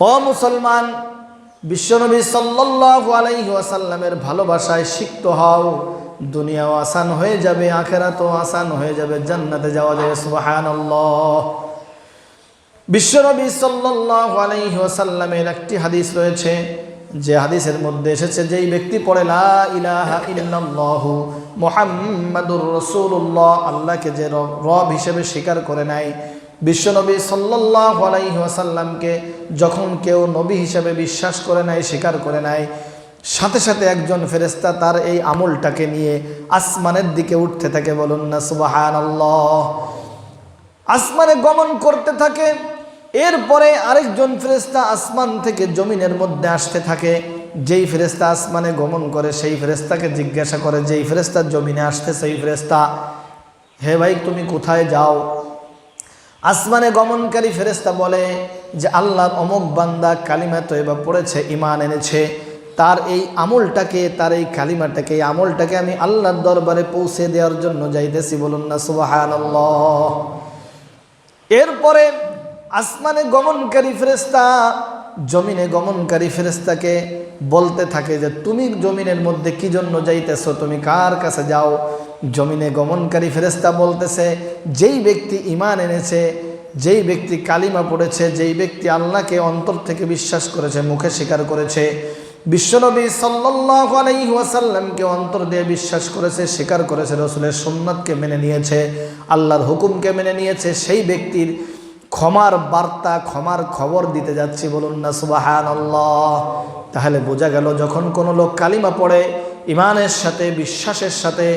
ও মুসলমান, বিশ্বনবী সাল্লাল্লাহু আলাইহি ওয়াসাল্লামের ভালোবাসায় সিক্ত হও। দুনিয়াও আসান হয়ে যাবে, আখেরাতও আসান হয়ে যাবে, জান্নাতে যাওয়া যাবে, সুবহানাল্লাহ। বিশ্বনবী সাল্লাল্লাহু আলাইহি ওয়াসাল্লামের একটি হাদিস রয়েছে, যে হাদিসের মধ্যে এসেছে, যেই ব্যক্তি পড়ে, লা ইলাহা ইল্লাল্লাহু মুহাম্মাদুর রাসূলুল্লাহ আল্লাহকে যে রব হিসেবে স্বীকার করে নাই বিশ্বনবী সাল্লাল্লাহু আলাইহি ওয়াসাল্লামকে যখন কেউ নবী হিসেবে বিশ্বাস করে নাই, স্বীকার করে নাই, সাথে সাথে একজন ফেরেশতা তার এই আমলটাকে নিয়ে আসমানের দিকে উঠতে থাকে, বলুন না সুবহানাল্লাহ। আসমানে গমন করতে থাকে, এরপরে আরেকজন ফেরেস্তা আসমান থেকে জমিনের মধ্যে আসতে থাকে, যেই ফেরেস্তা আসমানে গমন করে সেই ফেরেস্তাকে জিজ্ঞাসা করে, যেই ফেরেস্তা জমিনে আসতে সেই ফেরেস্তা হে ভাই, তুমি কোথায় যাও? আসমানে গমনকারী ফেরেস্তা বলে যে আল্লাহর অমুক বান্দা কালিমা তো এবার পড়েছে ইমান এনেছে। তার এই আমলটাকে, তার এই কালিমাটাকে, এই আমলটাকে আমি আল্লাহর দরবারে পৌঁছে দেওয়ার জন্য যাইতেছি বলুন না সুবাহান এরপরে আসমানে গমনকারী ফেরেস্তা জমিনে গমনকারী ফেরেস্তাকে বলতে থাকে যে, তুমি জমিনের মধ্যে কি জন্য যাইতেছো? তুমি কার কাছে যাও? জমিনে গমনকারী ফেরেস্তা বলতেছে, যেই ব্যক্তি ইমান এনেছে, যেই ব্যক্তি কালিমা পড়েছে, যেই ব্যক্তি আল্লাহকে অন্তর থেকে বিশ্বাস করেছে, মুখে স্বীকার করেছে, বিশ্বনবী সাল্লাহ আলাইসাল্লামকে অন্তর দিয়ে বিশ্বাস করেছে, স্বীকার করেছে, রসুলের সুন্নতকে মেনে নিয়েছে, আল্লাহর হুকুমকে মেনে নিয়েছে, সেই ব্যক্তির ক্ষমার বার্তা, ক্ষমার খবর দিতে যাচ্ছি, বলুন না সুবাহান তাহলে বোঝা গেল যখন কোনো লোক কালিমা পড়ে ইমানের সাথে, বিশ্বাসের সাথে,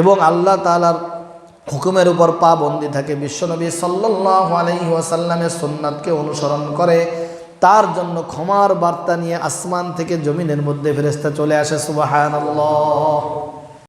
এবং আল্লাহ তালার হুকুমের উপর পা বন্দি থাকে, বিশ্বনবী সাল্লাহ আলহি ওয়াসাল্লামের সুন্নাতকে অনুসরণ করে, তার জন্য ক্ষমার বার্তা নিয়ে আসমান থেকে জমিনের মধ্যে ফেরেস্তা চলে আসে সুবাহান